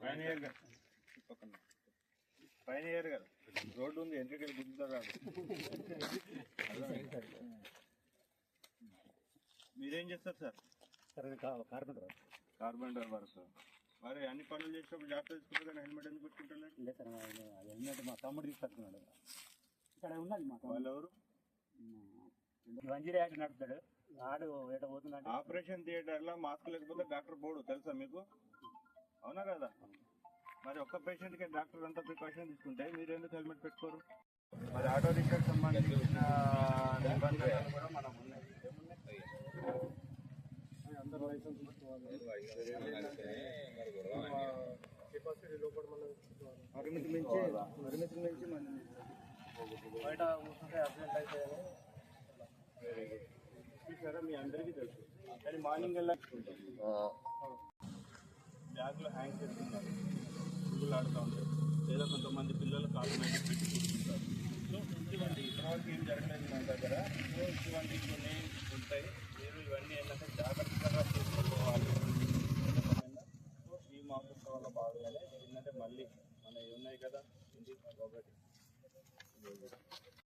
పైన ఇయర్ కదా పైన ఇయర్ కదా. రోడ్డు ఉంది ఎందుకు గుర్తుంటారు మీరేం చేస్తారు sir? Sir carpenter carpenter work. మరి అన్ని పనులు చేసినప్పుడు జాగ్రత్త తీసుకుంటారు హెల్మెట్ ఎందుకు పెట్టుకుంటారు లేదు సార్ హెల్మెట్ మా తమ్ముడు తీసుకొస్తున్నాడు. ఇక్కడ ఉన్నది మా వాళ్ళు ఎవరు వంజీరే నడుపుతాడు. ఆడు ఎట పోతున్నాడు? ఆపరేషన్ థియేటర్లో మాస్క్ లేకపోతే డాక్టర్ పోడు తెలుసా మీకు? అవునా కదా? మరి ఒక్క పేషెంట్కి డాక్టర్ అంతా ప్రికాషన్ తీసుకుంటే మీరు ఎందుకు హెల్మెట్ పెట్టుకోరు? మరి ఆటో రిక్షాకి సంబంధించిన నిబంధనలు కూడా మనకు ఉన్నాయి. అందరూ లైసెన్స్ పరిమితి మించి పరిమితి మించి మనం బయట కూర్చుంటే అర్జెంట్ అయితే మీ అందరికీ తెలుసు. కానీ మార్నింగ్ వెళ్ళాకుంటాం బ్యాగ్లో హ్యాంగ్ చేస్తుంటారు పురుగులు ఆడుతూ ఉంటారు లేదా కొంతమంది పిల్లలు కాలు మీద పెట్టి కూర్చుంటారు. సో ఇటువంటి ఇప్పటివరకు ఏం జరగలేదు మన దగ్గర. సో ఇటువంటి కొన్ని ఉంటాయి. మీరు ఇవన్నీ ఏంటంటే జాగ్రత్తగా చూసుకోవాలి. సో ఈ మాసం వల్ల బాగానే ఏంటంటే మళ్ళీ మన ఉన్నాయి కదా. ఇది ఒకటి.